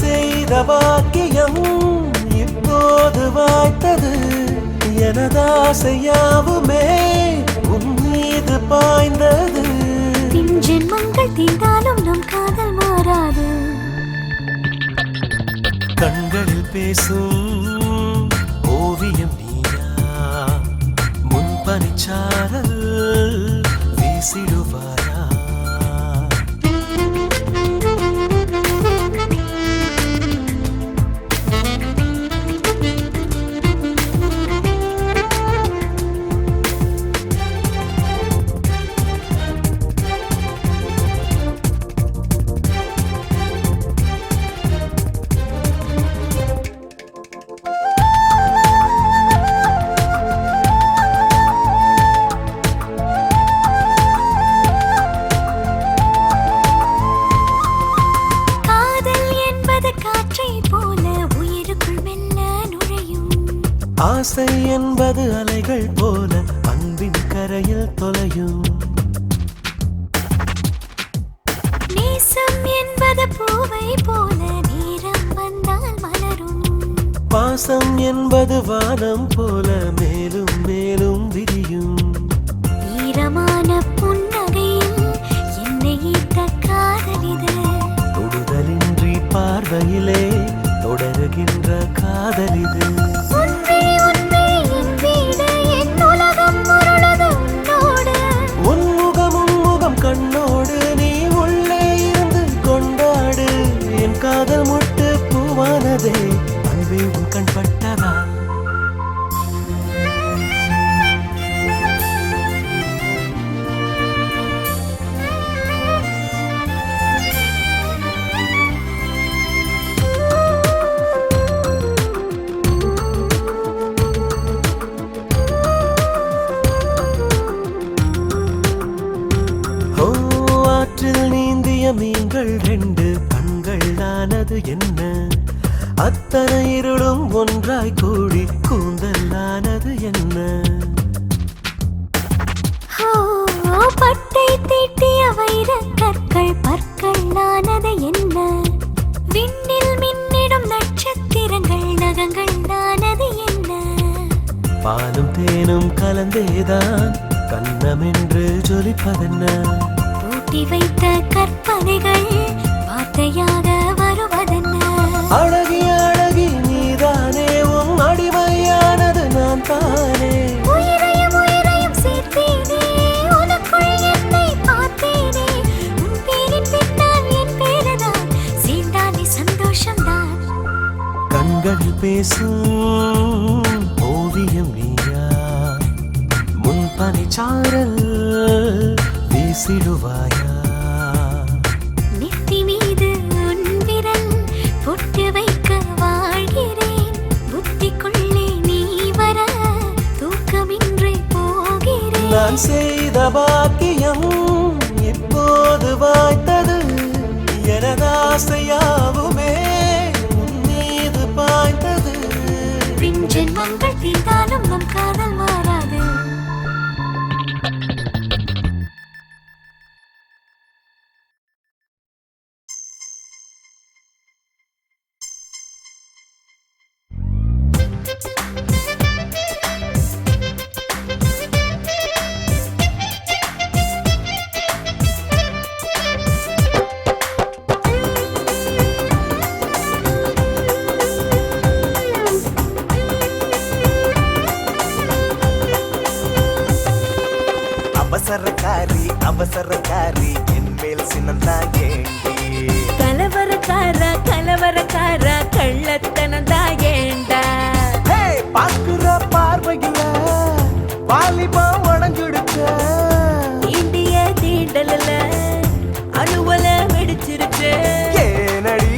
செய்த வாக்கியம் இப்போது வாய்த்தது. எனதாசையாவுமே உன் மீது பாய்ந்தது. பின் ஜென்மங்கள் தீண்டாலும் நம் காதல் மாறாது. கண்களில் பேசும் ஓவியம் நீயா முன் மேலும் மேலும் விரியும். ஈரமான புன்னகையில் என்னை ஈர்த்த காதலிது தொடுதலின்றி பார்வையிலே தொடருகின்ற காதலிது கண்ணோடு நீ உள்ளே இருந்து கொண்டாடு. என் காதல் முட்டு பூவானதே அன்பே உன் கண்பட்டு ஒன்றாய் கோ సంకల్ప కాలం பார்க்கிற பார்வையில வாலிபா உடஞ்சிடுச்ச இந்திய தீண்டல அணுவல வெடிச்சிருச்சு. ஏனடி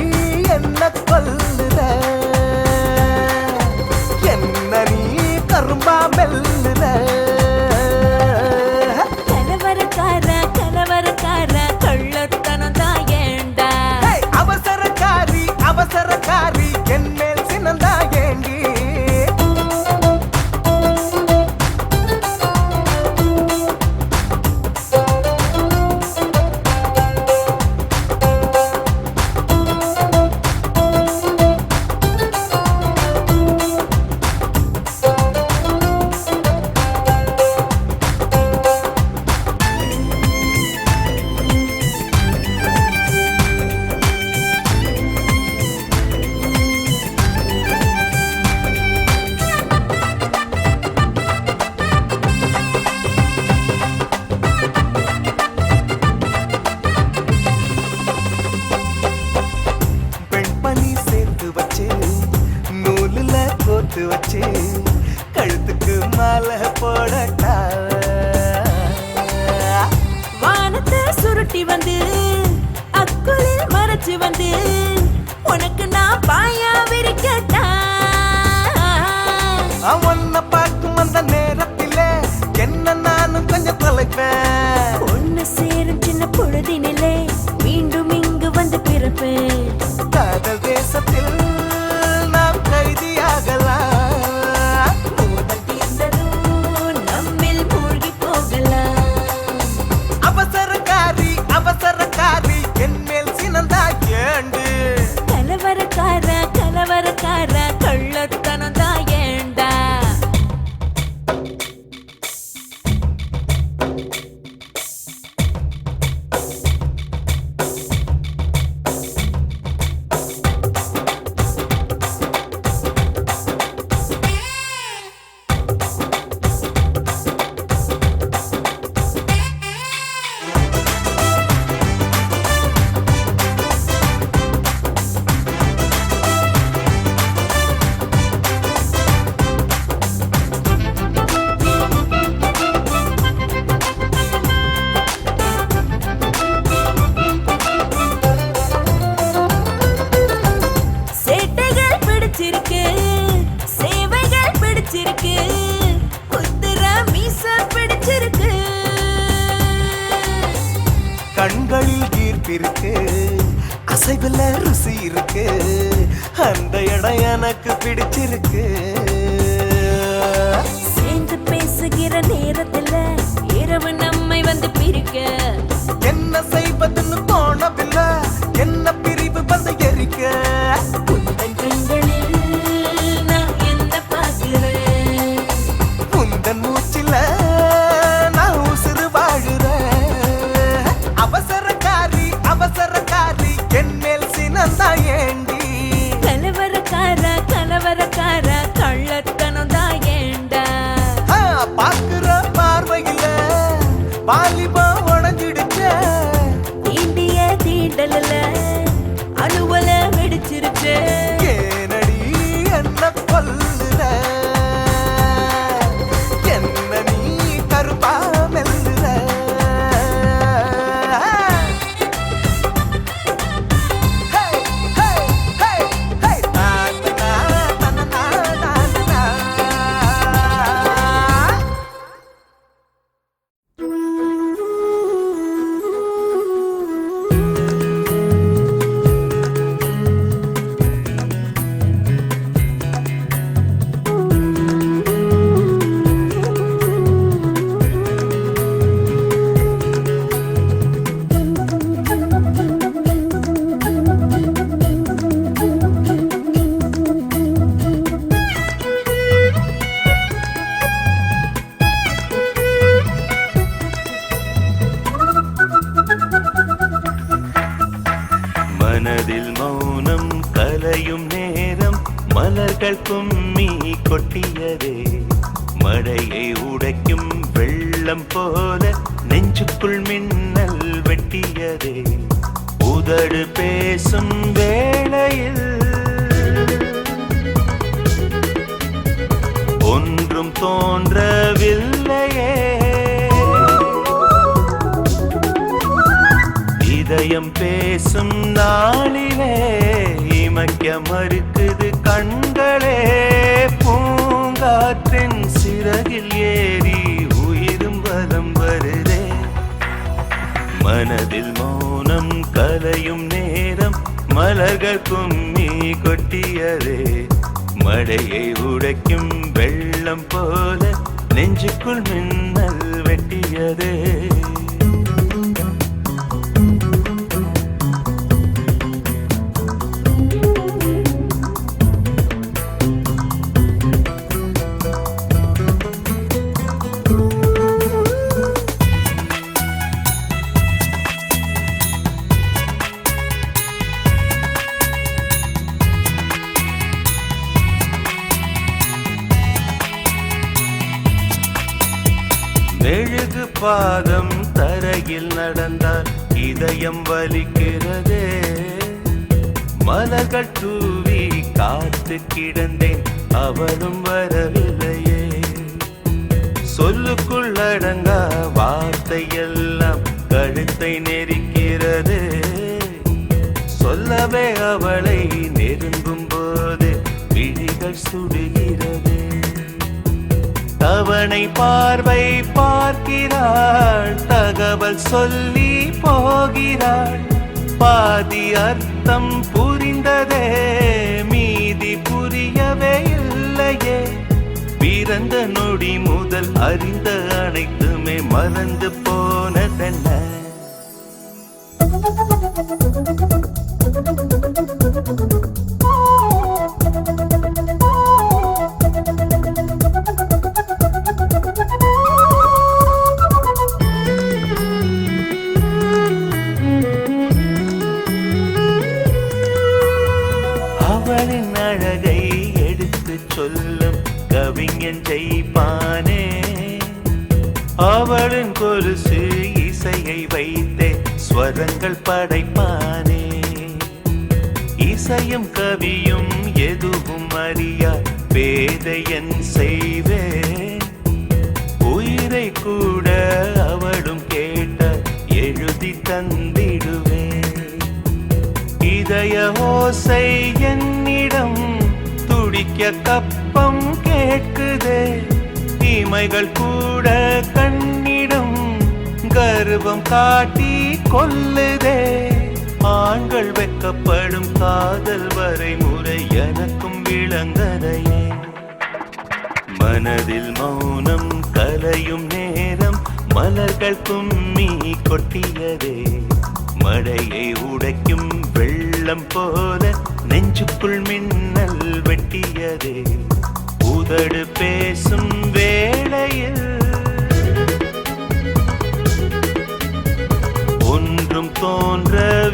என்ன கொல்லுற என்ன நீ கரும்பா மெல்லுற பிடிச்சிருக்கு சேர்ந்து பேசுகிற நேரத்துல இரவு நம்மை வந்து பிரிக்க. என்ன செய்வதுன்னு बाली மலர்கள் கும்மி கொட்டியதே. மழையை உடைக்கும் வெள்ளம் போல நெஞ்சுக்குள் மின்னல் வெட்டியதே. உதடு பேசும் வேளையில் ஒன்றும் தோன்றவில்லையே. இதயம் பேசும் நாளிலே இமைக்க மறுக்குது கண் காற்றின் சிறகில் ஏறி உயிரும் பலம் வருதே. மனதில் மௌனம் கலையும் நேரம் மலர்கள் நீ கொட்டியதே. மழையை உடைக்கும் வெள்ளம் போல நெஞ்சுக்குள் மின்னல் வெட்டியதே. மெழுகு பாதம் தரையில் நடந்தால் இதயம் வலிக்கிறதே. மலர்கள் தூவி காத்து கிடந்தேன். அவனும் வரவில்லையே. சொல்லுக்குள்ளடங்கா வார்த்தையெல்லாம் கழுத்தை நெரிக்கிறது. சொல்லவே அவளை நெருங்கும் போது விழிகள் சுடுகிறது தவணை பார்வை பார்க்கிறாள் தகவல் சொல்லி போகிறாள். பாதி அர்த்தம் புரிந்ததே மீதி புரியவே இல்லையே. பிறந்த நொடி முதல் அறிந்த அனைத்துமே மறந்து போன இசையும் எதுவும் அறியா பேதையன் செய்வேன். உயிரை கூட அவளும் கேட்ட எழுதி தந்திடுவேன். இதய ஓசை என்னிடம் துடிக்க கப்பம் கேட்குதே. தீமைகள் கூட கண்ணிடம் கர்வம் காட்டி கொல்லுதே ஆண்கள் வெக்கப்படும் காதல் வரைமுறை எனக்கும் விளங்கதையே மனதில் மௌனம் கலையும் நேரம் மலர்கள் கும்மி கொட்டியதே. மழையை உடைக்கும் வெள்ளம் போல நெஞ்சுக்குள் மின்னல் வெட்டியதே. உதடு பேசும் வேளையில் ஒன்றும் தோன்ற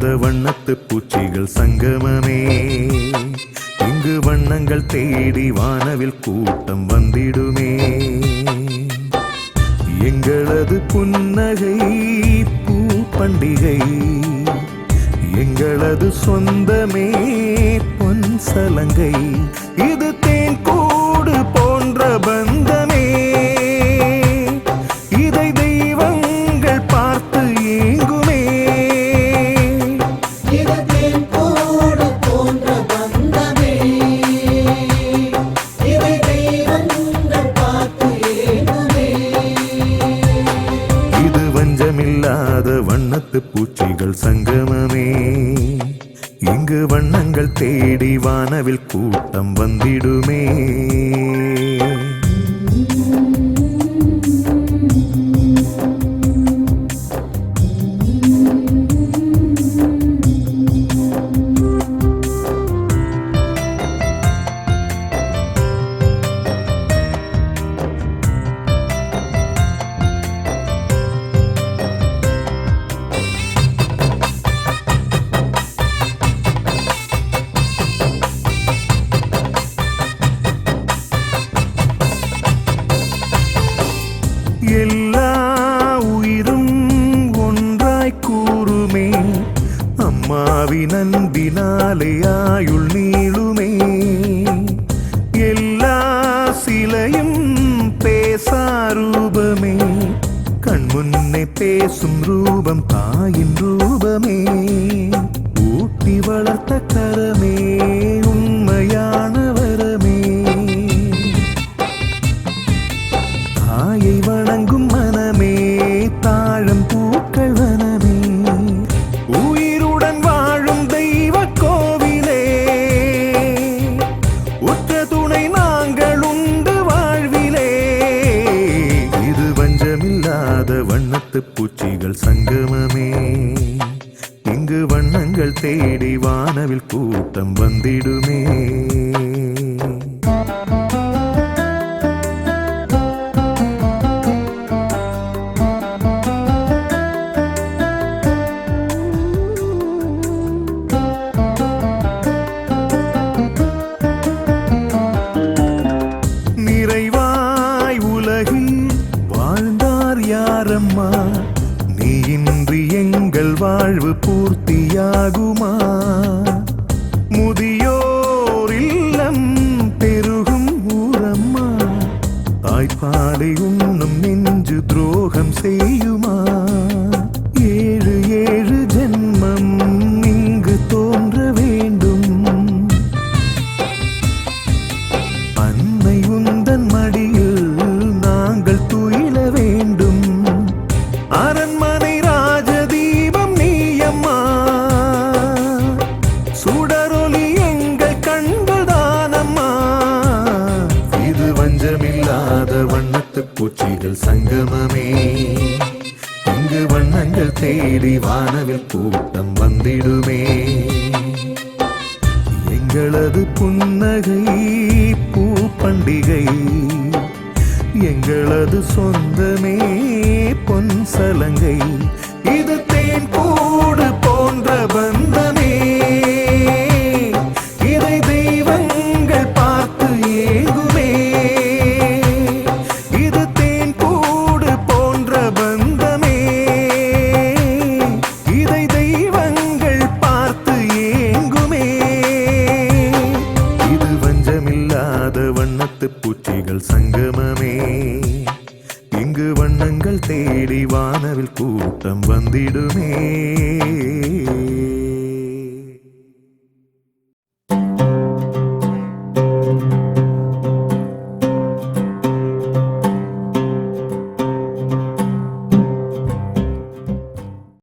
மாறாத வண்ணத்து பூச்சிகள் சங்கமமே. இங்கு வண்ணங்கள் தேடி வானவில் கூட்டம் வந்திடுமே. எங்களது புன்னகை பூ பண்டிகை. எங்களது சொந்தமே பொன் சலங்கை. இது தேன் கூடு போன்ற பந்தம். மனமே இங்கு வண்ணங்கள் தேடி வானவில் கூட்டம் வந்திடுமே. ആത്മാവിൻ അൻപിനാലെ ആയുൾ നീളുമേ എല്ലാ ശിലയും പേസാരൂപമേ കൺമുന്നെ പേസും രൂപം തായിൻ രൂപമേ ഊട്ടി വളർത്ത കരമേ நீங்கள் தேடி வானவில் கூட்டம் வந்திடுமே. பந்த